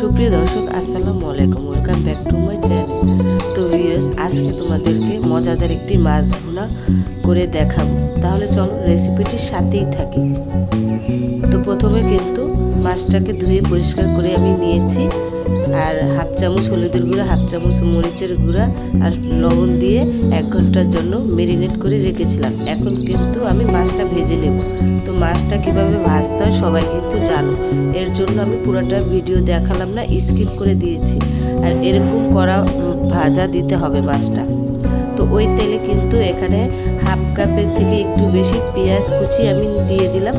সুপ্রিয় দর্শক, আসসালামু আলাইকুম। Welcome back to my channel তো ভিউয়ার্স আজকে তোমাদেরকে মজাদার একটি মাছ ভুনা করে দেখাবো। তাহলে চলো রেসিপিটির সাথেই থাকি। তো প্রথমে কিন্তু মাছটাকে ধুয়ে পরিষ্কার করে আমি নিয়েছি। আর হাফ চামচ হলুদের গুঁড়া, হাফ চামচ মরিচের গুঁড়া আর লবণ দিয়ে এক ঘণ্টার জন্য মেরিনেট করে রেখেছিলাম। এখন কিন্তু আমি মাছটা ভেজে নেব। মাছটা কীভাবে ভাজতে হয় সবাই কিন্তু জানো। এর জন্য আমি পুরোটা ভিডিও দেখালাম না, স্কিপ করে দিয়েছি। আর এরকম করা ভাজা দিতে হবে মাছটা। তো ওই তেলে কিন্তু এখানে হাফ কাপের থেকে একটু বেশি পেঁয়াজ কুচি আমি দিয়ে দিলাম।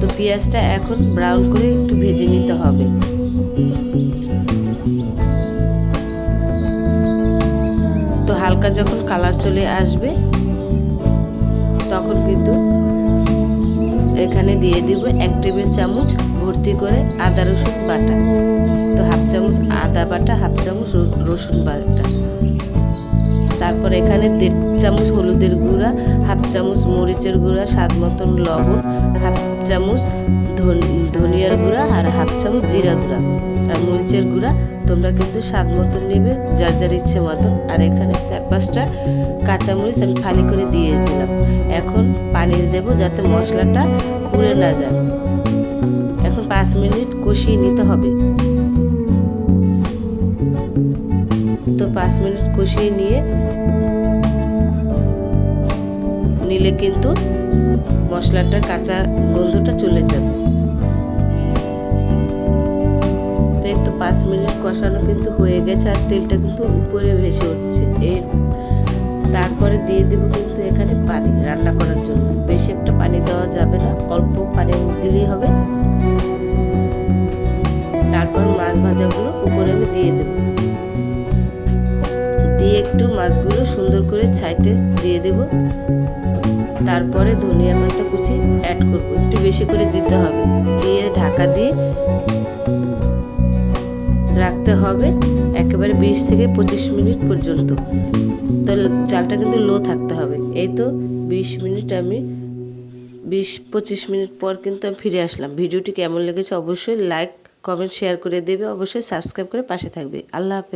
তো পেঁয়াজটা এখন ব্রাউন করে একটু ভেজে নিতে হবে। তো হালকা যখন কালার চলে আসবে, তখন কিন্তু এখানে দিয়ে দিব এক টেবিল চামচ ভর্তি করে আদা রসুন বাটা। তো হাফ চামচ আদা বাটা, হাফ চামচ রসুন বাটা। তারপর এখানে দেড় চামচ হলুদের গুঁড়া, হাফ চামচ মরিচের গুঁড়া, স্বাদ মতন লবণ, হাফ চামচ ধন- ধনিয়ার গুঁড়া আর হাফ চামচ জিরা গুঁড়া। আর মরিচের গুঁড়া তোমরা কিন্তু স্বাদ মতন নেবে, যার যার ইচ্ছে মতন। আর এখানে চার পাঁচটা কাঁচামরিচ আমি ফালি করে দিয়ে দিলাম। এখন পানি দেব যাতে মশলাটা পুড়ে না যায়। এখন পাঁচ মিনিট কষিয়ে নিতে হবে। পাঁচ মিনিট কষিয়ে নিয়ে নিলে কিন্তু মশলাটার কাঁচা গন্ধটা চলে যাবে। তো এই তো পাঁচ মিনিট কষানো কিন্তু হয়ে গেছে আর তেলটা কিন্তু উপরে ভেসে উঠছে। এর তারপরে দিয়ে দেব কিন্তু এখানে পানি রান্না করার জন্য। বেশি একটা পানি দেওয়া যাবে না, অল্প পানি দিলেই হবে। তারপর মাছ ভাজাগুলো উপরে আমি দিয়ে দেবো। দিয়ে একটু মাছগুলো সুন্দর করে ছাইটে দিয়ে দেব। তারপরে ধনিয়া পাতা কুচি অ্যাড করব। একটু বেশি করে দিতে হবে। দিয়ে ঢাকা দিয়ে রাখতে হবে একেবারে বিশ থেকে পঁচিশ মিনিট পর্যন্ত। তো চালটা কিন্তু লো থাকতে হবে। এই তো বিশ মিনিট আমি বিশ পঁচিশ মিনিট পর কিন্তু আমি ফিরে আসলাম। ভিডিওটি কেমন লেগেছে অবশ্যই লাইক কমেন্ট শেয়ার করে দেবে। অবশ্যই সাবস্ক্রাইব করে পাশে থাকবে। আল্লাহ হাফেজ।